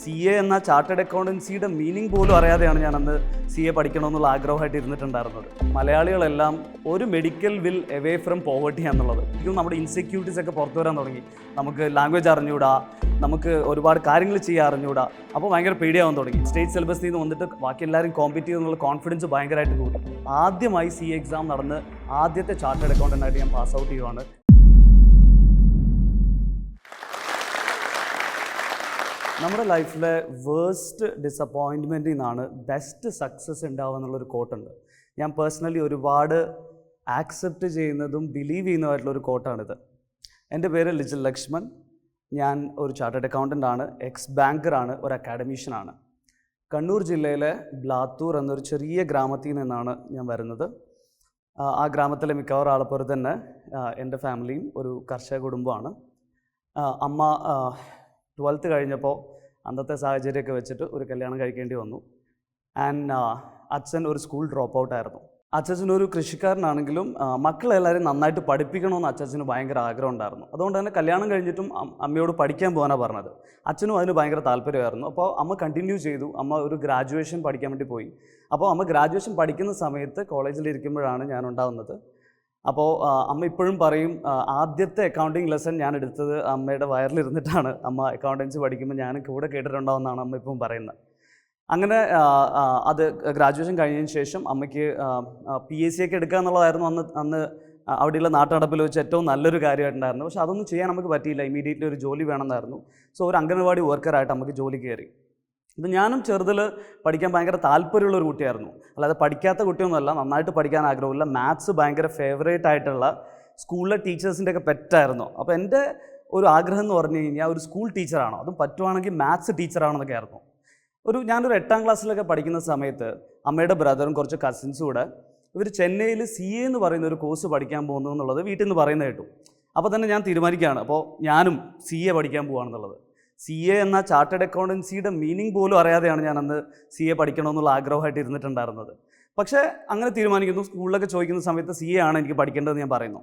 C A എന്ന chartered അക്കൗണ്ടൻസിയുടെ meaning പോലും അറിയാതെയാണ് ഞാൻ അന്ന് സി എ പഠിക്കണമെന്നുള്ള ആഗ്രഹമായിട്ട് ഇരുന്നിട്ടുണ്ടായിരുന്നത്. മലയാളികളെല്ലാം ഒരു medical will away from poverty എന്നുള്ളത് ഇതും നമ്മുടെ ഇൻസെക്യൂരിറ്റീസ് ഒക്കെ പുറത്തു വരാൻ തുടങ്ങി. നമുക്ക് ലാംഗ്വേജ് അറിഞ്ഞൂടാ നമുക്ക് ഒരുപാട് കാര്യങ്ങൾ ചെയ്യാൻ അറിഞ്ഞൂടാ അപ്പോൾ ഭയങ്കര പേടിയാവാൻ തുടങ്ങി. സ്റ്റേറ്റ് സിലബസിൽ നിന്ന് വന്നിട്ട് ബാക്കി എല്ലാവരും കോമ്പറ്റീവ് എന്നുള്ള കോൺഫിഡൻസ് ഭയങ്കരമായിട്ട് കൂടി. ആദ്യമായി സി എക്സാം നടന്ന് ആദ്യത്തെ ചാർട്ടേഡ് അക്കൗണ്ടന്റായിട്ട് ഞാൻ പാസ് ഔട്ട് ചെയ്യുവാണ്. നമ്മുടെ ലൈഫിലെ വേസ്റ്റ് ഡിസപ്പോയിൻമെന്റിൽ നിന്നാണ് ബെസ്റ്റ് സക്സസ് ഉണ്ടാവുക എന്നുള്ളൊരു കോട്ടുണ്ട് ഞാൻ പേഴ്സണലി ഒരുപാട് ആക്സെപ്റ്റ് ചെയ്യുന്നതും ബിലീവ് ചെയ്യുന്നതായിട്ടുള്ളൊരു കോട്ടാണിത് എന്റെ പേര് ലിജിൽ ലക്ഷ്മൺ. ഞാൻ ഒരു ചാർട്ടേഡ് അക്കൗണ്ടന്റ് ആണ്. എക്സ് ബാങ്കറാണ് ഒരു അക്കാഡമീഷ്യനാണ് കണ്ണൂർ ജില്ലയിലെ ബ്ലാത്തൂർ എന്നൊരു ചെറിയ ഗ്രാമത്തിൽ നിന്നാണ് ഞാൻ വരുന്നത്. ആ ഗ്രാമത്തിലെ മിക്കവാറും ആളെപ്പോലെ തന്നെ എന്റെ ഫാമിലിയും ഒരു കർഷക കുടുംബമാണ് അമ്മ ട്വൽത്ത് കഴിഞ്ഞപ്പോൾ അന്നത്തെ സാഹചര്യമൊക്കെ വെച്ചിട്ട് ഒരു കല്യാണം കഴിക്കേണ്ടി വന്നു. ആൻഡ് അച്ഛൻ ഒരു സ്കൂൾ ഡ്രോപ്പ് ഔട്ട് ആയിരുന്നു. അച്ഛൻ ഒരു കൃഷിക്കാരനാണെങ്കിലും മക്കളെല്ലാവരും നന്നായിട്ട് പഠിപ്പിക്കണമെന്ന് അച്ഛന് ഭയങ്കര ആഗ്രഹം ഉണ്ടായിരുന്നു. അതുകൊണ്ട് തന്നെ കല്യാണം കഴിഞ്ഞിട്ടും അമ്മയോട് പഠിക്കാൻ പോകാനാണ് പറഞ്ഞത്. അച്ഛനും അതിന് ഭയങ്കര താല്പര്യമായിരുന്നു. അപ്പോൾ അമ്മ കണ്ടിന്യൂ ചെയ്തു. അമ്മ ഒരു ഗ്രാജുവേഷൻ പഠിക്കാൻ വേണ്ടി പോയി. അപ്പോൾ അമ്മ ഗ്രാജുവേഷൻ പഠിക്കുന്ന സമയത്ത് കോളേജിൽ ഇരിക്കുമ്പോഴാണ് ഞാൻ ഉണ്ടാകുന്നത് അപ്പോൾ അമ്മ ഇപ്പോഴും പറയും ആദ്യത്തെ അക്കൗണ്ടിങ് ലെസൺ ഞാൻ എടുത്തത് അമ്മയുടെ വയറിലിരുന്നിട്ടാണ്. അമ്മ അക്കൗണ്ടൻസി പഠിക്കുമ്പോൾ ഞാൻ കൂടെ കേട്ടിട്ടുണ്ടാവുമെന്നാണ് അമ്മ ഇപ്പം പറയുന്നത്. അങ്ങനെ അത് ഗ്രാജുവേഷൻ കഴിഞ്ഞതിന് ശേഷം അമ്മയ്ക്ക് പി എസ് സി ഒക്കെ എടുക്കുക എന്നുള്ളതായിരുന്നു അന്ന് അന്ന് അവിടെയുള്ള നാട്ടടപ്പിൽ വെച്ച് ഏറ്റവും നല്ലൊരു കാര്യമായിട്ടുണ്ടായിരുന്നു പക്ഷെ അതൊന്നും ചെയ്യാൻ നമുക്ക് പറ്റിയില്ല. ഇമീഡിയറ്റ്ലി ഒരു ജോലി വേണമെന്നായിരുന്നു. സോ ഒരു അംഗനവാടി വർക്കറായിട്ട് നമുക്ക് ജോലി കയറി. അപ്പം ഞാനും ചെറുതിൽ പഠിക്കാൻ ഭയങ്കര താല്പര്യമുള്ളൊരു കുട്ടിയായിരുന്നു. അല്ലാതെ പഠിക്കാത്ത കുട്ടിയൊന്നുമല്ല നന്നായിട്ട് പഠിക്കാൻ ആഗ്രഹമില്ല മാത്സ് ഭയങ്കര ഫേവറേറ്റ് ആയിട്ടുള്ള സ്കൂളിലെ ടീച്ചേഴ്സിന്റെ ഒക്കെ പെറ്റായിരുന്നു. അപ്പോൾ എന്റെ ഒരു ആഗ്രഹം എന്ന് പറഞ്ഞു കഴിഞ്ഞാൽ ഒരു സ്കൂൾ ടീച്ചറാണോ അതും പറ്റുവാണെങ്കിൽ മാത്സ് ടീച്ചറാണെന്നൊക്കെ ആയിരുന്നു. ഒരു ഞാനൊരു എട്ടാം ക്ലാസ്സിലൊക്കെ പഠിക്കുന്ന സമയത്ത് അമ്മയുടെ ബ്രദറും കുറച്ച് കസിൻസും കൂടെ ഇവർ ചെന്നൈയിൽ സി എ എന്ന് പറയുന്ന ഒരു കോഴ്സ് പഠിക്കാൻ പോകുന്നു എന്നുള്ളത് വീട്ടിൽ നിന്ന് പറയുന്നത് കേട്ടു. അപ്പോൾ തന്നെ ഞാൻ തീരുമാനിക്കുകയാണ് അപ്പോൾ ഞാനും സി എ പഠിക്കാൻ പോവാണെന്നുള്ളത്. സി എ എന്ന ചാർട്ടേഡ് അക്കൗണ്ടൻസിയുടെ മീനിങ് പോലും അറിയാതെയാണ് ഞാൻ അന്ന് സി എ പഠിക്കണമെന്നുള്ള ആഗ്രഹമായിട്ട് ഇരുന്നിട്ടുണ്ടായിരുന്നത്. പക്ഷേ അങ്ങനെ തീരുമാനിക്കുന്നു. സ്കൂളിലൊക്കെ ചോദിക്കുന്ന സമയത്ത് സി എ ആണ് എനിക്ക് പഠിക്കേണ്ടതെന്ന് ഞാൻ പറയുന്നു.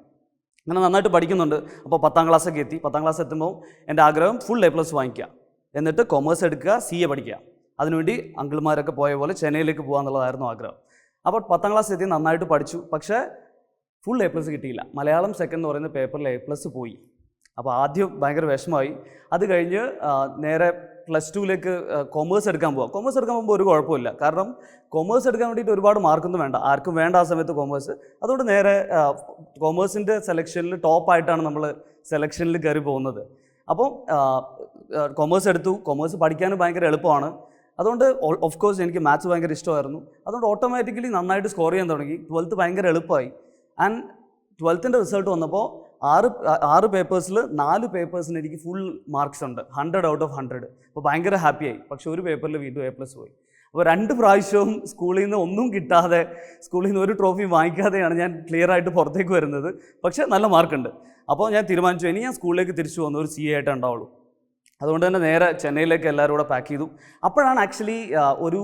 അങ്ങനെ നന്നായിട്ട് പഠിക്കുന്നുണ്ട്. അപ്പോൾ പത്താം ക്ലാസ്സൊക്കെ എത്തി. പത്താം ക്ലാസ് എത്തുമ്പോൾ എന്റെ ആഗ്രഹം ഫുൾ എ പ്ലസ് വാങ്ങിക്കുക. എന്നിട്ട് കൊമേഴ്സ് എടുക്കുക സി എ പഠിക്കുക. അതിനുവേണ്ടി അങ്കിൾമാരൊക്കെ പോയ പോലെ ചെന്നൈയിലേക്ക് പോകുക എന്നുള്ളതായിരുന്നു ആഗ്രഹം. അപ്പോൾ പത്താം ക്ലാസ് എത്തി നന്നായിട്ട് പഠിച്ചു. പക്ഷേ ഫുൾ എ പ്ലസ് കിട്ടിയില്ല. മലയാളം സെക്കൻഡ് എന്ന് പറയുന്ന പേപ്പറിൽ എ പ്ലസ് പോയി. അപ്പോൾ ആദ്യം ഭയങ്കര വിഷമമായി. അത് കഴിഞ്ഞ് നേരെ പ്ലസ് ടുവിലേക്ക് കൊമേഴ്സ് എടുക്കാൻ പോവാം. കൊമേഴ്സ് എടുക്കാൻ പോകുമ്പോൾ ഒരു കുഴപ്പമില്ല. കാരണം കൊമേഴ്സ് എടുക്കാൻ വേണ്ടിയിട്ട് ഒരുപാട് മാർക്കൊന്നും വേണ്ട. ആർക്കും വേണ്ട ആ സമയത്ത് കൊമേഴ്സ് അതുകൊണ്ട് നേരെ കൊമേഴ്സിന്റെ സെലക്ഷനിൽ ടോപ്പായിട്ടാണ് നമ്മൾ സെലക്ഷനിൽ കയറി പോകുന്നത്. അപ്പം കൊമേഴ്സ് എടുത്തു. കൊമേഴ്സ് പഠിക്കാനും ഭയങ്കര എളുപ്പമാണ്. അതുകൊണ്ട് ഓഫ് കോഴ്സ് എനിക്ക് മാത്സ് ഭയങ്കര ഇഷ്ടമായിരുന്നു. അതുകൊണ്ട് ഓട്ടോമാറ്റിക്കലി നന്നായിട്ട് സ്കോർ ചെയ്യാൻ തുടങ്ങി. ട്വൽത്ത് ഭയങ്കര എളുപ്പമായി. ആൻഡ് ട്വൽത്തിന്റെ റിസൾട്ട് വന്നപ്പോൾ ആറ് ആറ് പേപ്പേഴ്സിൽ നാല് പേപ്പേഴ്സിന് എനിക്ക് ഫുൾ മാർക്സ് ഉണ്ട്. ഹൺഡ്രഡ് ഔട്ട് ഓഫ് ഹൺഡ്രഡ് അപ്പോൾ ഭയങ്കര ഹാപ്പിയായി പക്ഷേ ഒരു പേപ്പറിൽ വീണ്ടും എ പ്ലസ് പോയി. അപ്പോൾ രണ്ട് പ്രാവശ്യവും സ്കൂളിൽ നിന്ന് ഒന്നും കിട്ടാതെ സ്കൂളിൽ നിന്ന് ഒരു ട്രോഫി വാങ്ങിക്കാതെയാണ് ഞാൻ ക്ലിയർ ആയിട്ട് പുറത്തേക്ക് വരുന്നത്. പക്ഷേ നല്ല മാർക്കുണ്ട് അപ്പോൾ ഞാൻ തീരുമാനിച്ചു ഇനി ഞാൻ സ്കൂളിലേക്ക് തിരിച്ചു വന്നു ഒരു സി എ ആയിട്ട് ഉണ്ടാവുള്ളൂ. അതുകൊണ്ട് തന്നെ നേരെ ചെന്നൈയിലേക്ക് എല്ലാവരും കൂടെ പാക്ക് ചെയ്തു. അപ്പോഴാണ് ആക്ച്വലി ഒരു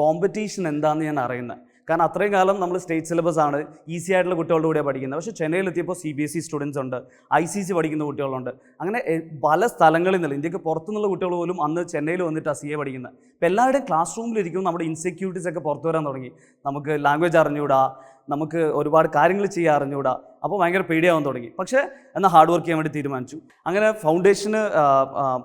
കോമ്പറ്റീഷൻ എന്താണെന്ന് ഞാൻ അറിയുന്നത്. കാരണം അത്രയും കാലം നമ്മൾ സ്റ്റേറ്റ് സിലബസ് ആണ് ഈസി ആയിട്ടുള്ള കുട്ടികളുടെ കൂടെ പഠിക്കുന്നത്. പക്ഷേ ചെന്നൈയിലെത്തിയപ്പോൾ C B S E students ഉണ്ട് ഐ സി സി പഠിക്കുന്ന കുട്ടികളുണ്ട്. അങ്ങനെ പല സ്ഥലങ്ങളിൽ നിന്നുള്ള ഇന്ത്യയ്ക്ക് പുറത്തുനിന്നുള്ള കുട്ടികൾ പോലും അന്ന് ചെന്നൈയിൽ വന്നിട്ട് സി എ പഠിക്കുന്നത്. അപ്പോൾ എല്ലാവരുടെയും ക്ലാസ് റൂമിലിരിക്കും നമ്മുടെ ഇൻസെക്യൂരിറ്റീസ് ഒക്കെ പുറത്തു വരാൻ തുടങ്ങി. നമുക്ക് ലാംഗ്വേജ് അറിഞ്ഞുകൂടാ നമുക്ക് ഒരുപാട് കാര്യങ്ങൾ ചെയ്യാൻ അറിഞ്ഞുകൂടാ? അപ്പോൾ ഭയങ്കര പേടിയാവാൻ തുടങ്ങി. പക്ഷേ എന്നാൽ ഹാർഡ് വർക്ക് ചെയ്യാൻ വേണ്ടി തീരുമാനിച്ചു. അങ്ങനെ ഫൗണ്ടേഷന്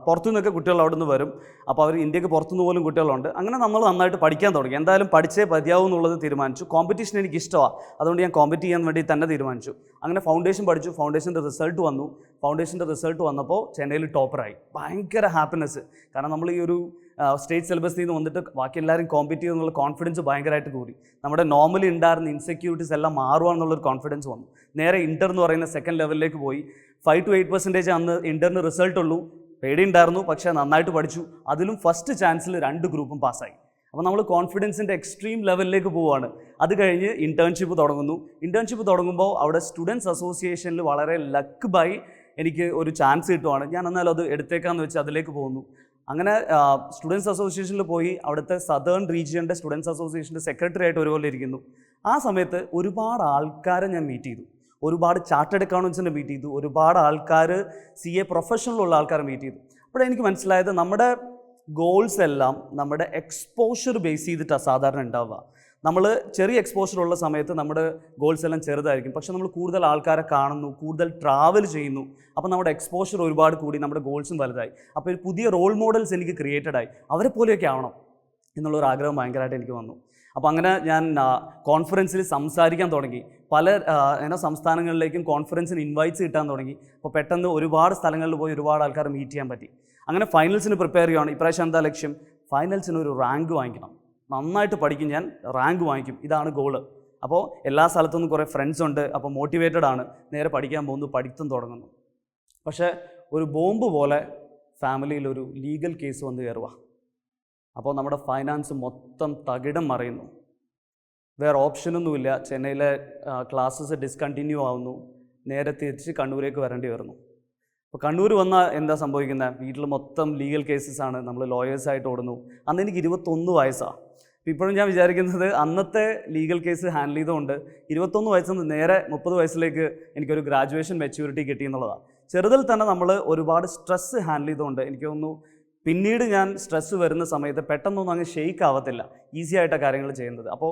പുറത്തു നിന്നൊക്കെ കുട്ടികൾ അവിടെ നിന്ന് വരും. അപ്പോൾ അവർ ഇന്ത്യയ്ക്ക് പുറത്തുനിന്ന് പോലും കുട്ടികളുണ്ട്. അങ്ങനെ നമ്മൾ നന്നായിട്ട് പഠിക്കാൻ തുടങ്ങി. എന്തായാലും പഠിച്ചേ മതിയാവും എന്നുള്ളത് തീരുമാനിച്ചു. കോമ്പറ്റീഷൻ എനിക്ക് ഇഷ്ടമാണ് അതുകൊണ്ട് ഞാൻ കോമ്പറ്റ് ചെയ്യാൻ വേണ്ടി തന്നെ തീരുമാനിച്ചു. അങ്ങനെ ഫൗണ്ടേഷൻ പഠിച്ചു. ഫൗണ്ടേഷന്റെ റിസൾട്ട് വന്നു. ഫൗണ്ടേഷന്റെ റിസൾട്ട് വന്നപ്പോൾ ചെന്നൈയിൽ ടോപ്പറായി ഭയങ്കര ഹാപ്പിനെസ് കാരണം നമ്മൾ ഈ ഒരു സ്റ്റേറ്റ് സിലബസിൽ നിന്ന് വന്നിട്ട് ബാക്കി എല്ലാവരും കോമ്പറ്റ് ചെയ്യുന്നുള്ള കോൺഫിഡൻസ് ഭയങ്കരമായിട്ട് കൂടി. നമ്മുടെ നോർമലി ഉണ്ടായിരുന്ന ഇൻസെക്യൂരിറ്റീസ് എല്ലാം മാറുവാന്നുള്ളൊരു കോൺഫിഡൻസ് വന്നു. നേരെ ഇന്റർ എന്ന് പറയുന്ന സെക്കൻഡ് ലെവലിലേക്ക് പോയി. ഫൈവ് ടു എയ്റ്റ് പെർസെന്റേജ് അന്ന് ഇന്ററിന് റിസൾട്ട് ഉള്ളൂ. പേടി ഉണ്ടായിരുന്നു പക്ഷേ നന്നായിട്ട് പഠിച്ചു. അതിലും ഫസ്റ്റ് ചാൻസിൽ രണ്ട് ഗ്രൂപ്പും പാസ്സായി അപ്പോൾ നമ്മൾ കോൺഫിഡൻസിന്റെ എക്സ്ട്രീം ലെവലിലേക്ക് പോവുകയാണ് അത് കഴിഞ്ഞ് ഇന്റേൺഷിപ്പ് തുടങ്ങുന്നു. ഇന്റേൺഷിപ്പ് തുടങ്ങുമ്പോൾ അവിടെ സ്റ്റുഡൻസ് അസോസിയേഷനിൽ വളരെ ലക്ക് ബൈ എനിക്ക് ഒരു ചാൻസ് കിട്ടുവാണ്. ഞാൻ എന്നാലും അത് എടുത്തേക്കാന്ന് വെച്ച് അതിലേക്ക് പോകുന്നു. അങ്ങനെ സ്റ്റുഡൻസ് അസോസിയേഷനിൽ പോയി അവിടുത്തെ സദേൺ റീജിയന്റെ സ്റ്റുഡൻസ് അസോസിയേഷന്റെ സെക്രട്ടറി ആയിട്ട് ഒരുപോലെ ഇരിക്കുന്നു. ആ സമയത്ത് ഒരുപാട് ആൾക്കാരെ ഞാൻ മീറ്റ് ചെയ്തു. ഒരുപാട് ചാർട്ടേഡ് അക്കൗണ്ടൻസിനെ മീറ്റ് ചെയ്തു. ഒരുപാട് ആൾക്കാർ സി എ പ്രൊഫഷണലുള്ള ആൾക്കാരെ മീറ്റ് ചെയ്തു. അപ്പോഴെനിക്ക് മനസ്സിലായത് നമ്മുടെ ഗോൾസ് എല്ലാം നമ്മുടെ എക്സ്പോഷർ ബേസ് ചെയ്തിട്ടാണ് സാധാരണ ഉണ്ടാവുക. നമ്മൾ ചെറിയ എക്സ്പോഷർ ഉള്ള സമയത്ത് നമ്മുടെ ഗോൾസ് എല്ലാം ചെറുതായിരിക്കും. പക്ഷെ നമ്മൾ കൂടുതൽ ആൾക്കാരെ കാണുന്നു കൂടുതൽ ട്രാവൽ ചെയ്യുന്നു. അപ്പോൾ നമ്മുടെ എക്സ്പോഷർ ഒരുപാട് കൂടി നമ്മുടെ ഗോൾസും വലുതായി. അപ്പോൾ ഒരു പുതിയ റോൾ മോഡൽസ് എനിക്ക് ക്രിയേറ്റഡ് ആയി. അവരെ പോലെയൊക്കെ ആവണം എന്നുള്ളൊരു ആഗ്രഹം ഭയങ്കരമായിട്ട് എനിക്ക് വന്നു. അപ്പോൾ അങ്ങനെ ഞാൻ കോൺഫറൻസിൽ സംസാരിക്കാൻ തുടങ്ങി. പല എന്ന സംസ്ഥാനങ്ങളിലേക്കും കോൺഫറൻസിന് ഇൻവൈറ്റ്സ് കിട്ടാൻ തുടങ്ങി. അപ്പോൾ പെട്ടെന്ന് ഒരുപാട് സ്ഥലങ്ങളിൽ പോയി ഒരുപാട് ആൾക്കാർ മീറ്റ് ചെയ്യാൻ പറ്റി. അങ്ങനെ ഫൈനൽസിന് പ്രിപ്പയർ ചെയ്യുകയാണ് ഇപ്രാവശ്യം എന്താ ലക്ഷ്യം? ഫൈനൽസിന് ഒരു റാങ്ക് വാങ്ങിക്കണം. നന്നായിട്ട് പഠിക്കും ഞാൻ റാങ്ക് വാങ്ങിക്കും. ഇതാണ് ഗോൾ അപ്പോൾ എല്ലാ സ്ഥലത്തുനിന്നും കുറേ ഫ്രണ്ട്സ് ഉണ്ട് അപ്പോൾ മോട്ടിവേറ്റഡ് ആണ്. നേരെ പഠിക്കാൻ പോകുന്നു പഠിത്തം തുടങ്ങുന്നു. പക്ഷേ ഒരു ബോംബ് പോലെ ഫാമിലിയിൽ ഒരു ലീഗൽ കേസ് വന്ന് കയറുക അപ്പോൾ നമ്മുടെ ഫൈനാൻസ് മൊത്തം തകിടം മറയുന്നു. വേറെ ഓപ്ഷനൊന്നുമില്ല ചെന്നൈയിലെ ക്ലാസ്സസ് ഡിസ്കണ്ടിന്യൂ ആവുന്നു. നേരെ തിരിച്ച് കണ്ണൂരേക്ക് വരേണ്ടി വരുന്നു. അപ്പോൾ കണ്ണൂർ വന്നാൽ എന്താ സംഭവിക്കുന്നത് വീട്ടിൽ മൊത്തം ലീഗൽ കേസസ് ആണ്. നമ്മൾ ലോയേഴ്സായിട്ട് ഓടുന്നു. അന്ന് എനിക്ക് ഇരുപത്തൊന്ന് വയസ്സാണ് ഇപ്പോഴും ഞാൻ വിചാരിക്കുന്നത് അന്നത്തെ ലീഗൽ കേസ് ഹാൻഡിൽ ചെയ്തുകൊണ്ട് ഇരുപത്തൊന്ന് വയസ്സിൽ നിന്ന് നേരെ മുപ്പത് വയസ്സിലേക്ക് എനിക്കൊരു ഗ്രാജുവേഷൻ മെച്യൂരിറ്റി കിട്ടി എന്നുള്ളതാണ്. ചെറുതിൽ തന്നെ നമ്മൾ ഒരുപാട് സ്ട്രെസ്സ് ഹാൻഡിൽ ചെയ്തുകൊണ്ട് എനിക്ക് തോന്നുന്നു പിന്നീട് ഞാൻ സ്ട്രെസ്സ് വരുന്ന സമയത്ത് പെട്ടെന്നൊന്നും അങ്ങ് ഷെയ്ക്ക് ആവത്തില്ല. ഈസി ആയിട്ടാണ് കാര്യങ്ങൾ ചെയ്യുന്നത്. അപ്പോൾ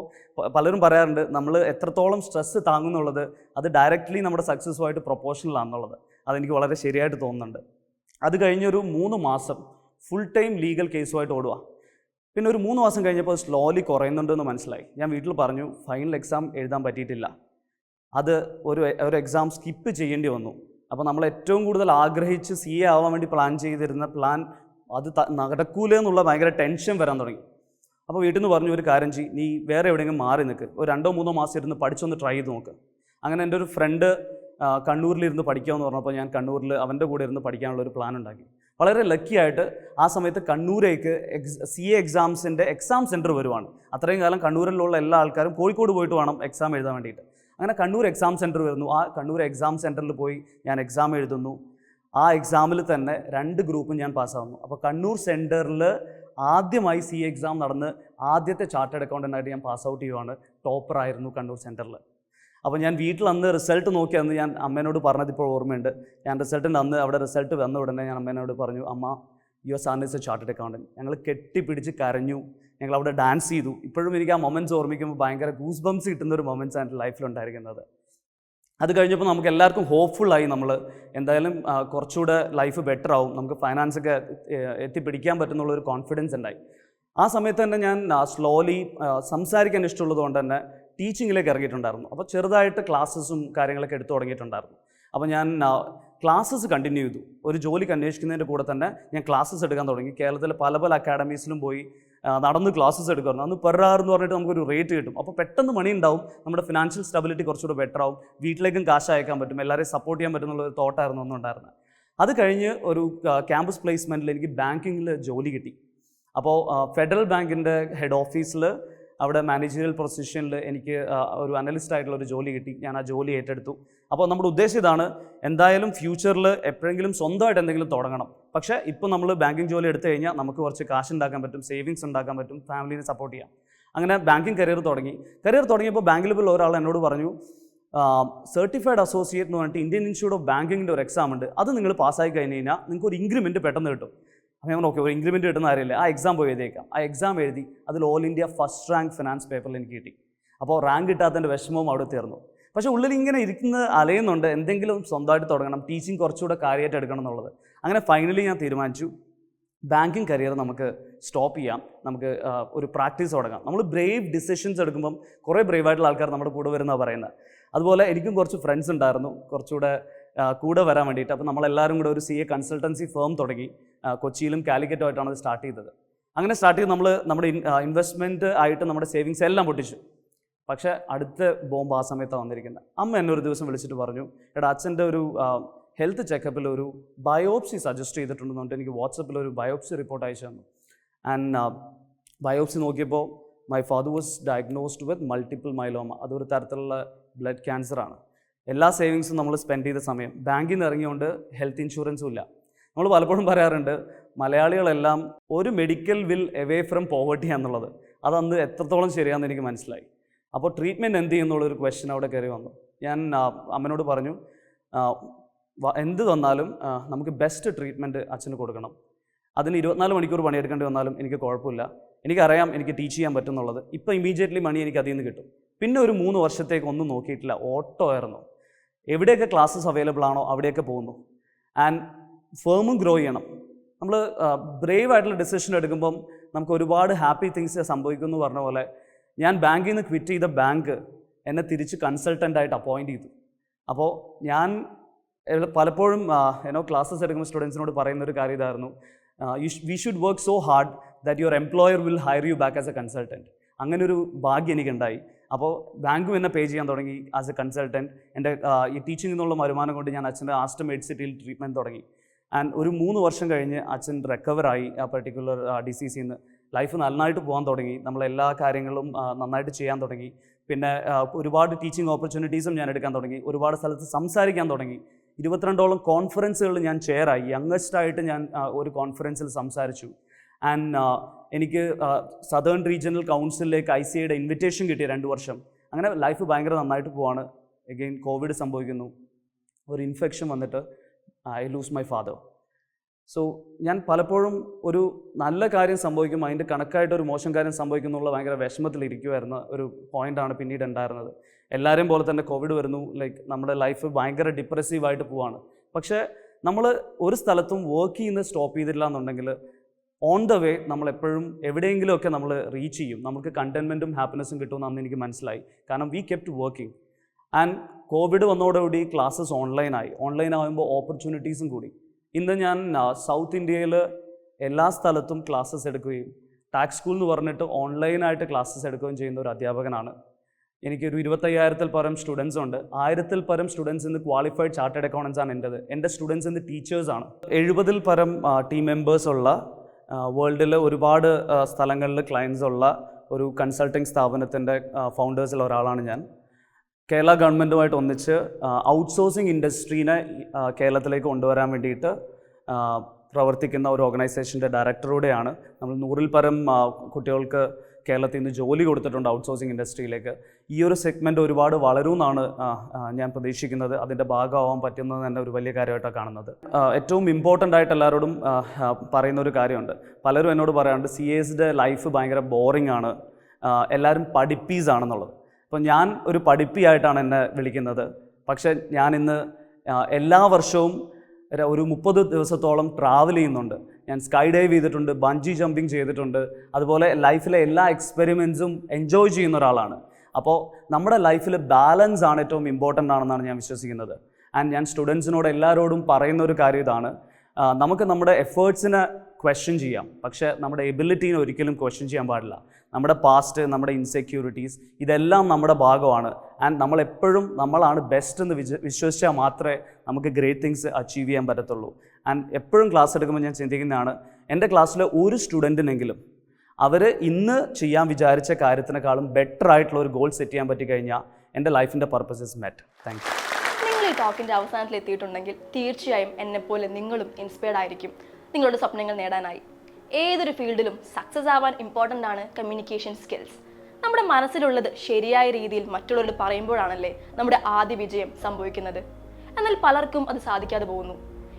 പലരും പറയാറുണ്ട് നമ്മൾ എത്രത്തോളം സ്ട്രെസ്സ് താങ്ങുന്നുള്ളത് അത് ഡയറക്റ്റ്ലി നമ്മുടെ സക്സസ്സുമായിട്ട് പ്രൊപ്പോഷണലാണെന്നുള്ളത് അതെനിക്ക് വളരെ ശരിയായിട്ട് തോന്നുന്നുണ്ട്. അത് കഴിഞ്ഞൊരു മൂന്ന് മാസം ഫുൾ ടൈം ലീഗൽ കേസുമായിട്ട് ഓടുക പിന്നെ ഒരു മൂന്ന് മാസം കഴിഞ്ഞപ്പോൾ സ്ലോലി കുറയുന്നുണ്ടെന്ന് മനസ്സിലായി. ഞാൻ വീട്ടിൽ പറഞ്ഞു ഫൈനൽ എക്സാം എഴുതാൻ പറ്റിയിട്ടില്ല. അത് ഒരു ഒരു എക്സാം സ്കിപ്പ് ചെയ്യേണ്ടി വന്നു. അപ്പോൾ നമ്മൾ ഏറ്റവും കൂടുതൽ ആഗ്രഹിച്ച് സി എ ആവാൻ വേണ്ടി പ്ലാൻ ചെയ്തിരുന്ന പ്ലാൻ അത് നടക്കൂലെന്നുള്ള ഭയങ്കര ടെൻഷൻ വരാൻ തുടങ്ങി. അപ്പോൾ വീട്ടിൽ നിന്ന് പറഞ്ഞു ഒരു കാര്യം ചെയ്യ്. നീ വേറെ എവിടെയെങ്കിലും മാറി നിൽക്ക്. ഒരു രണ്ടോ മൂന്നോ മാസം ഇരുന്ന് പഠിച്ചൊന്ന് ട്രൈ ചെയ്ത് നോക്ക്. അങ്ങനെ എന്റെ ഒരു ഫ്രണ്ട് കണ്ണൂരിലിരുന്ന് പഠിക്കാമെന്ന് പറഞ്ഞപ്പോൾ ഞാൻ കണ്ണൂരിൽ അവന്റെ കൂടെ ഇരുന്ന് പഠിക്കാനുള്ള ഒരു പ്ലാൻ ഉണ്ടാക്കി. വളരെ ലക്കി ആയിട്ട് ആ സമയത്ത് കണ്ണൂരേക്ക് എക്സ് സി എ എക്സാംസിന്റെ എക്സാം സെന്റർ വരുവാണ്. അത്രയും കാലം കണ്ണൂരിലുള്ള എല്ലാ ആൾക്കാരും കോഴിക്കോട് പോയിട്ട് വേണം എക്സാം എഴുതാൻ വേണ്ടിയിട്ട്. അങ്ങനെ കണ്ണൂർ എക്സാം സെന്റർ വരുന്നു. ആ കണ്ണൂർ എക്സാം സെന്ററിൽ പോയി ഞാൻ എക്സാം എഴുതുന്നു. ആ എക്സാമിൽ തന്നെ രണ്ട് ഗ്രൂപ്പും ഞാൻ പാസ്സാവുന്നു അപ്പോൾ കണ്ണൂർ സെന്ററിൽ ആദ്യമായി സി എക്സാം നടന്ന് ആദ്യത്തെ ചാർട്ടേഡ് അക്കൗണ്ടന്റായിട്ട് ഞാൻ പാസ് ഔട്ട് ചെയ്യുവാണ്. ടോപ്പറായിരുന്നു കണ്ണൂർ സെന്ററിൽ അപ്പോൾ ഞാൻ വീട്ടിൽ അന്ന് റിസൾട്ട് നോക്കി അന്ന് ഞാൻ അമ്മേനോട് പറഞ്ഞത് ഇപ്പോൾ ഓർമ്മയുണ്ട്. ഞാൻ റിസൾട്ടിന്റെ അന്ന് അവിടെ റിസൾട്ട് വന്ന ഉടനെ ഞാൻ അമ്മേനോട് പറഞ്ഞു അമ്മ you S are a chartered accountant ഞങ്ങൾ കെട്ടിപ്പിടിച്ച് കരഞ്ഞു. ഞങ്ങൾ അവിടെ ഡാൻസ് ചെയ്തു. ഇപ്പോഴും എനിക്ക് ആ മൊമെന്റ്സ് ഓർമ്മിക്കുമ്പോൾ ഭയങ്കര ഗൂസ് ബംസ് കിട്ടുന്ന ഒരു മൊമെന്റ്സ് ആണ് ലൈഫിലുണ്ടായിരിക്കുന്നത് അത് കഴിഞ്ഞപ്പോൾ നമുക്ക് എല്ലാവർക്കും ഹോപ്പ്ഫുള്ളായി നമ്മൾ എന്തായാലും കുറച്ചുകൂടെ ലൈഫ് ബെറ്റർ ആവും. നമുക്ക് ഫൈനാൻസ് ഒക്കെ ഏഹ്, എത്തിപ്പിടിക്കാൻ പറ്റുന്നുള്ള ഒരു കോൺഫിഡൻസ് ഉണ്ടായി. ആ സമയത്ത് തന്നെ ഞാൻ സ്ലോലി സംസാരിക്കാൻ ഇഷ്ടമുള്ളത് കൊണ്ട് തന്നെ ടീച്ചിങ്ങിലേക്ക് ഇറങ്ങിയിട്ടുണ്ടായിരുന്നു. അപ്പോൾ ചെറുതായിട്ട് ക്ലാസ്സസും കാര്യങ്ങളൊക്കെ എടുത്തു തുടങ്ങിയിട്ടുണ്ടായിരുന്നു. അപ്പോൾ ഞാൻ ക്ലാസ്സസ് കണ്ടിന്യൂ ചെയ്തു. ഒരു ജോലിക്ക് അന്വേഷിക്കുന്നതിന്റെ കൂടെ തന്നെ ഞാൻ ക്ലാസ്സസ് എടുക്കാൻ തുടങ്ങി. കേരളത്തിലെ പല പല അക്കാഡമീസിലും പോയി നടന്ന് ക്ലാസ്സസ് എടുക്കുമായിരുന്നു. അന്ന് എന്ന് പറഞ്ഞിട്ട് നമുക്കൊരു റേറ്റ് കിട്ടും. അപ്പോൾ പെട്ടെന്ന് മണി ഉണ്ടാവും നമ്മുടെ ഫിനാൻഷ്യൽ സ്റ്റെബിലിറ്റി കുറച്ചുകൂടെ ബെറ്റർ ആവും. വീട്ടിലേക്കും കാശ് അയക്കാൻ പറ്റും. എല്ലാവരെയും സപ്പോർട്ട് ചെയ്യാൻ പറ്റും എന്നുള്ള ഒരു തോട്ടായിരുന്നു അന്നുണ്ടായിരുന്നത് അത് കഴിഞ്ഞ് ഒരു ക്യാമ്പസ് പ്ലേസ്മെന്റിൽ എനിക്ക് ബാങ്കിങ്ങിൽ ജോലി കിട്ടി. അപ്പോൾ ഫെഡറൽ ബാങ്കിന്റെ ഹെഡ് ഓഫീസിൽ അവിടെ മാനേജറിയൽ പൊസിഷനിൽ എനിക്ക് ഒരു അനലിസ്റ്റ് ആയിട്ടുള്ള ഒരു ജോലി കിട്ടി. ഞാൻ ആ ജോലി ഏറ്റെടുത്തു. അപ്പോൾ നമ്മുടെ ഉദ്ദേശം ഇതാണ് എന്തായാലും ഫ്യൂച്ചറിൽ എപ്പോഴെങ്കിലും സ്വന്തമായിട്ട് എന്തെങ്കിലും തുടങ്ങണം. പക്ഷേ ഇപ്പോൾ നമ്മൾ ബാങ്കിങ് ജോലി എടുത്തു കഴിഞ്ഞാൽ നമുക്ക് കുറച്ച് കാശ് ഉണ്ടാക്കാൻ പറ്റും സേവിങ്സ് ഉണ്ടാക്കാൻ പറ്റും ഫാമിലിനെ സപ്പോർട്ട് ചെയ്യാം. അങ്ങനെ ബാങ്കിങ് കരിയർ തുടങ്ങി. കരിയർ തുടങ്ങിയപ്പോൾ ബാങ്കിൽ പോലുള്ള ഒരാൾ എന്നോട് പറഞ്ഞു സർട്ടിഫൈഡ് അസോസിയേറ്റ് എന്ന് പറഞ്ഞിട്ട് ഇന്ത്യൻ ഇൻസ്റ്റിറ്റ്യൂട്ട് ഓഫ് ബാങ്കിങ്ങിന്റെ ഒരു എക്സാം ഉണ്ട്. അത് നിങ്ങൾ പാസ്സായി കഴിഞ്ഞ് കഴിഞ്ഞാൽ നിങ്ങൾക്ക് ഒരു ഇൻക്രിമെന്റ് പെട്ടെന്ന് കിട്ടും. അപ്പോൾ ഞാൻ ഓക്കെ ഒരു ഇൻക്രിമെന്റ് കിട്ടുന്ന കാര്യമില്ല. ആ എക്സാം പോയി എഴുതിയേക്കാം. ആ എക്സാം എഴുതി അതിൽ all India first rank finance പേപ്പറിൽ എനിക്ക് കിട്ടി. അപ്പോൾ റാങ്ക് കിട്ടാത്തതിന്റെ വിഷമവും അവിടെ തീർന്നു. പക്ഷേ ഉള്ളിൽ ഇങ്ങനെ ഇരിക്കുന്ന അലയുന്നുണ്ട്. എന്തെങ്കിലും സ്വന്തമായിട്ട് തുടങ്ങണം. ടീച്ചിങ് കുറച്ചുകൂടെ കാര്യമായിട്ട് എടുക്കണം എന്നുള്ളത്. അങ്ങനെ ഫൈനലി ഞാൻ തീരുമാനിച്ചു. ബാങ്കിങ് കരിയർ നമുക്ക് സ്റ്റോപ്പ് ചെയ്യാം. നമുക്ക് ഒരു പ്രാക്ടീസ് തുടങ്ങാം. നമ്മൾ ബ്രേവ് ഡിസിഷൻസ് എടുക്കുമ്പം കുറേ ബ്രേവ് ആയിട്ടുള്ള ആൾക്കാർ നമ്മുടെ കൂടെ വരുന്നതാണ് പറയുന്നത്. അതുപോലെ എനിക്കും കുറച്ച് ഫ്രണ്ട്സ് ഉണ്ടായിരുന്നു. കുറച്ചുകൂടെ കൂടെ വരാൻ വേണ്ടിയിട്ട് അപ്പോൾ നമ്മളെല്ലാവരും കൂടെ ഒരു സി എ കൺസൾട്ടൻസി ഫേം തുടങ്ങി. കൊച്ചിയിലും കാലിക്കറ്റുമായിട്ടാണ് അത് സ്റ്റാർട്ട് ചെയ്തത്. അങ്ങനെ സ്റ്റാർട്ട് ചെയ്ത് നമ്മൾ നമ്മുടെ ഇൻവെസ്റ്റ്മെന്റ് ആയിട്ട് നമ്മുടെ സേവിങ്സ് എല്ലാം പൊട്ടിച്ചു. പക്ഷേ അടുത്ത ബോംബ് ആ സമയത്താണ് വന്നിരിക്കുന്നത് അമ്മ എന്നെ ഒരു ദിവസം വിളിച്ചിട്ട് പറഞ്ഞു എടാ അച്ഛന്റെ ഒരു ഹെൽത്ത് ചെക്കപ്പിൽ ഒരു ബയോപ്സി സജസ്റ്റ് ചെയ്തിട്ടുണ്ടെന്ന് പറഞ്ഞിട്ട് എനിക്ക് വാട്സപ്പിൽ ഒരു ബയോപ്സി റിപ്പോർട്ട് അയച്ചു തന്നു. ആൻഡ് ബയോപ്സി നോക്കിയപ്പോൾ my father was diagnosed with multiple myeloma അതൊരു തരത്തിലുള്ള ബ്ലഡ് ക്യാൻസറാണ് എല്ലാ സേവിങ്സും നമ്മൾ സ്പെൻഡ് ചെയ്ത സമയം. ബാങ്കിൽ നിന്ന് ഇറങ്ങിയോണ്ട് ഹെൽത്ത് ഇൻഷുറൻസും ഇല്ല. നമ്മൾ പലപ്പോഴും പറയാറുണ്ട് മലയാളികളെല്ലാം ഒരു medical will away from poverty എന്നുള്ളത് അതന്ന് എത്രത്തോളം ശരിയാണെന്ന് എനിക്ക് മനസ്സിലായി. അപ്പോൾ ട്രീറ്റ്മെന്റ് എന്ത് ചെയ്യുന്നുള്ളൊരു ക്വസ്റ്റ്യൻ അവിടെ കയറി വന്നു. ഞാൻ അമ്മനോട് പറഞ്ഞു എന്ത് തന്നാലും നമുക്ക് ബെസ്റ്റ് ട്രീറ്റ്മെന്റ് അച്ഛന് കൊടുക്കണം. അതിന് ഇരുപത്തിനാല് മണിക്കൂർ പണിയെടുക്കേണ്ടി വന്നാലും എനിക്ക് കുഴപ്പമില്ല. എനിക്കറിയാം എനിക്ക് ടീച്ച് ചെയ്യാൻ പറ്റുന്നുള്ളത്. ഇപ്പോൾ ഇമീഡിയറ്റ്ലി മണി എനിക്ക് അതിൽ നിന്ന് കിട്ടും. പിന്നെ ഒരു മൂന്ന് വർഷത്തേക്ക് ഒന്നും നോക്കിയിട്ടില്ല. ഓട്ടോ ആയിരുന്നു. എവിടെയൊക്കെ ക്ലാസ്സസ് അവൈലബിൾ ആണോ അവിടെയൊക്കെ പോകുന്നു. ആൻഡ് ഫേമും ഗ്രോ ചെയ്യണം. നമ്മൾ ബ്രേവ് ആയിട്ടുള്ള ഡിസിഷൻ എടുക്കുമ്പം നമുക്ക് ഒരുപാട് ഹാപ്പി തിങ്സ് സംഭവിക്കുന്നു പറഞ്ഞ പോലെ ഞാൻ ബാങ്കിൽ നിന്ന് ക്വിറ്റ് ചെയ്ത ബാങ്ക് എന്നെ തിരിച്ച് കൺസൾട്ടന്റായിട്ട് അപ്പോയിന്റ് ചെയ്തു. അപ്പോൾ ഞാൻ പലപ്പോഴും എന്നോ ക്ലാസ്സസ് എടുക്കുന്ന സ്റ്റുഡൻസിനോട് പറയുന്ന ഒരു കാര്യം ഇതായിരുന്നു. We should work so hard that your employer will hire you back as a consultant അങ്ങനെ ഒരു ഭാഗ്യം എനിക്കുണ്ടായി. അപ്പോൾ ബാങ്കും എന്നെ പേ ചെയ്യാൻ തുടങ്ങി ആസ് എ കൺസൾട്ടന്റ് എന്റെ ഈ ടീച്ചിങ്ങിൽ നിന്നുള്ള വരുമാനം കൊണ്ട് ഞാൻ അച്ഛന്റെ ആസ്റ്റം മെഡ് സിറ്റിയിൽ ട്രീറ്റ്മെന്റ് തുടങ്ങി. ആൻഡ് ഒരു മൂന്ന് വർഷം കഴിഞ്ഞ് അച്ഛൻ റിക്കവറായി ആ പെർട്ടിക്കുലർ ഡിസീസിൽ നിന്ന്. ലൈഫ് നന്നായിട്ട് പോകാൻ തുടങ്ങി. നമ്മൾ എല്ലാ കാര്യങ്ങളും നന്നായിട്ട് ചെയ്യാൻ തുടങ്ങി. പിന്നെ ഒരുപാട് ടീച്ചിങ് ഓപ്പർച്യൂണിറ്റീസും ഞാൻ എടുക്കാൻ തുടങ്ങി. ഒരുപാട് സ്ഥലത്ത് സംസാരിക്കാൻ തുടങ്ങി. ഇരുപത്തിരണ്ടോളം കോൺഫറൻസുകളിൽ ഞാൻ ചെയറായി യങ്ങസ്റ്റ് ആയിട്ട് ഞാൻ ഒരു കോൺഫറൻസിൽ സംസാരിച്ചു. ആൻഡ് എനിക്ക് സതേൺ റീജിയണൽ കൗൺസിലിലേക്ക് ഐ സി ഐയുടെ ഇൻവിറ്റേഷൻ കിട്ടിയ രണ്ട് വർഷം. അങ്ങനെ ലൈഫ് ഭയങ്കര നന്നായിട്ട് പോവാണ്. എഗെയിൻ കോവിഡ് സംഭവിക്കുന്നു. ഒരു ഇൻഫെക്ഷൻ വന്നിട്ട് I lose my father so ഞാൻ പലപ്പോഴും ഒരു നല്ല കാര്യം സംഭവിക്കും അതിന്റെ കണക്കായിട്ട് ഒരു മോശം കാര്യം സംഭവിക്കുന്നുള്ള ഭയങ്കര വിഷമത്തിലിരിക്കുമായിരുന്ന ഒരു പോയിന്റാണ് പിന്നീട് ഉണ്ടായിരുന്നത്. എല്ലാവരെയും പോലെ തന്നെ കോവിഡ് വരുന്നു. ലൈക്ക് നമ്മുടെ ലൈഫ് ഭയങ്കര ഡിപ്രസീവായിട്ട് പോവാണ്. പക്ഷേ നമ്മൾ ഒരു സ്ഥലത്തും വർക്ക് ചെയ്യുന്നത് സ്റ്റോപ്പ് ചെയ്തില്ല എന്നുണ്ടെങ്കിൽ ഓൺ ദ വേ നമ്മൾ എപ്പോഴും എവിടെയെങ്കിലുമൊക്കെ നമ്മൾ റീച്ച് ചെയ്യും. നമുക്ക് കണ്ടെൻമെന്റും ഹാപ്പിനെസ്സും കിട്ടുമെന്ന് അന്ന് എനിക്ക് മനസ്സിലായി. കാരണം we kept working and covid വന്നതോടുകൂടി ക്ലാസ്സസ് ഓൺലൈനായി ഓൺലൈൻ ആകുമ്പോൾ ഓപ്പർച്യൂണിറ്റീസും കൂടി. ഇന്ന് ഞാൻ സൗത്ത് ഇന്ത്യയിൽ എല്ലാ സ്ഥലത്തും ക്ലാസ്സസ് എടുക്കുകയും ടാക്സ് സ്കൂൾ എന്ന് പറഞ്ഞിട്ട് ഓൺലൈനായിട്ട് ക്ലാസ്സസ് എടുക്കുകയും ചെയ്യുന്ന ഒരു അധ്യാപകനാണ്. എനിക്കൊരു ഇരുപത്തയ്യായിരത്തിൽ പരം സ്റ്റുഡൻസ് ഉണ്ട്. ആയിരത്തിൽ പരം സ്റ്റുഡൻസ് ഇന്ന് ക്വാളിഫൈഡ് ചാർട്ടേഡ് അക്കൗണ്ടൻസ് ആണ് എന്റെത് എന്റെ സ്റ്റുഡൻസ് ഇന്ന് ടീച്ചേഴ്സാണ് എഴുപതിൽ പരം ടീം മെമ്പേഴ്സ് ഉള്ള വേൾഡിൽ ഒരുപാട് സ്ഥലങ്ങളിൽ ക്ലയൻസ് ഉള്ള ഒരു കൺസൾട്ടിങ് സ്ഥാപനത്തിന്റെ ഫൗണ്ടേഴ്സിൽ ഒരാളാണ് ഞാൻ. കേരള ഗവൺമെന്റുമായിട്ട് ഒന്നിച്ച് ഔട്ട്സോഴ്സിങ് ഇൻഡസ്ട്രീനെ കേരളത്തിലേക്ക് കൊണ്ടുവരാൻ വേണ്ടിയിട്ട് പ്രവർത്തിക്കുന്ന ഒരു ഓർഗനൈസേഷന്റെ ഡയറക്ടറൂടെയാണ് നമ്മൾ നൂറിൽ പരം കുട്ടികൾക്ക് കേരളത്തിൽ നിന്ന് ജോലി കൊടുത്തിട്ടുണ്ട് ഔട്ട്സോഴ്സിങ് ഇൻഡസ്ട്രിയിലേക്ക് ഈ ഒരു സെഗ്മെന്റ് ഒരുപാട് വളരുമെന്നാണ് ഞാൻ പ്രതീക്ഷിക്കുന്നത്. അതിന്റെ ഭാഗമാവാൻ പറ്റുന്നത് തന്നെ ഒരു വലിയ കാര്യമായിട്ടാണ് കാണുന്നത്. ഏറ്റവും ഇമ്പോർട്ടന്റ് ആയിട്ട് എല്ലാവരോടും പറയുന്ന ഒരു കാര്യമുണ്ട്. പലരും എന്നോട് പറയാറുണ്ട് സി എസിന്റെ ലൈഫ് ഭയങ്കര ബോറിംഗ് ആണ്. എല്ലാവരും പഠിപ്പീസ് ആണെന്നുള്ളത്. അപ്പോൾ ഞാൻ ഒരു പഠിപ്പിയായിട്ടാണ് എന്നെ വിളിക്കുന്നത്. പക്ഷേ ഞാൻ ഇന്ന് എല്ലാ വർഷവും ഒരു മുപ്പത് ദിവസത്തോളം ട്രാവൽ ചെയ്യുന്നുണ്ട്. ഞാൻ സ്കൈ ഡൈവ് ചെയ്തിട്ടുണ്ട് ബഞ്ചി ജമ്പിങ് ചെയ്തിട്ടുണ്ട്. അതുപോലെ ലൈഫിലെ എല്ലാ എക്സ്പെരിമെൻസും എൻജോയ് ചെയ്യുന്ന ഒരാളാണ്. അപ്പോൾ നമ്മുടെ ലൈഫിൽ ബാലൻസ് ആണ് ഏറ്റവും ഇമ്പോർട്ടന്റ് ആണെന്നാണ് ഞാൻ വിശ്വസിക്കുന്നത്. ആൻഡ് ഞാൻ സ്റ്റുഡൻസിനോട് എല്ലാവരോടും പറയുന്ന ഒരു കാര്യം ഇതാണ്. നമുക്ക് നമ്മുടെ എഫേർട്സിനെ ക്വസ്റ്റ്യൻ ചെയ്യാം. പക്ഷേ നമ്മുടെ എബിലിറ്റീനെ ഒരിക്കലും ക്വസ്റ്റ്യൻ ചെയ്യാൻ പാടില്ല. നമ്മുടെ പാസ്റ്റ് നമ്മുടെ ഇൻസെക്യൂരിറ്റീസ് ഇതെല്ലാം നമ്മുടെ ഭാഗമാണ്. ആൻഡ് നമ്മൾ എപ്പോഴും നമ്മളാണ് ബെസ്റ്റ് എന്ന് വിജ വിശ്വസിച്ചാൽ മാത്രമേ നമുക്ക് ഗ്രേറ്റ് തിങ്സ് അച്ചീവ് ചെയ്യാൻ പറ്റത്തുള്ളൂ. ആൻഡ് എപ്പോഴും ക്ലാസ് എടുക്കുമ്പോൾ ഞാൻ ചിന്തിക്കുന്നതാണ് എന്റെ ക്ലാസ്സിലെ ഒരു സ്റ്റുഡന്റിനെങ്കിലും അവർ ഇന്ന് ചെയ്യാൻ വിചാരിച്ച കാര്യത്തിനേക്കാളും ബെറ്റർ ആയിട്ടുള്ള ഒരു ഗോൾ സെറ്റ് ചെയ്യാൻ പറ്റി കഴിഞ്ഞാൽ എന്റെ ലൈഫിന്റെ purpose is met thank you നിങ്ങൾ ഈ ടോക്കിന്റെ അവസാനത്തിൽ എത്തിയിട്ടുണ്ടെങ്കിൽ തീർച്ചയായും എന്നെപ്പോലെ നിങ്ങളും ഇൻസ്പയർഡ് ആയിരിക്കും. നിങ്ങളുടെ സ്വപ്നങ്ങൾ നേടാനായി. ഏതൊരു ഫീൽഡിലും സക്സസ് ആവാൻ ഇമ്പോർട്ടന്റ് ആണ് കമ്മ്യൂണിക്കേഷൻ സ്കിൽസ് നമ്മുടെ മനസ്സിലുള്ളത് ശരിയായ രീതിയിൽ മറ്റുള്ളവരോട് പറയുമ്പോഴാണല്ലേ നമ്മുടെ ആദ്യ വിജയം സംഭവിക്കുന്നത്. എന്നാൽ പലർക്കും അത് സാധിക്കാതെ പോകുന്നു.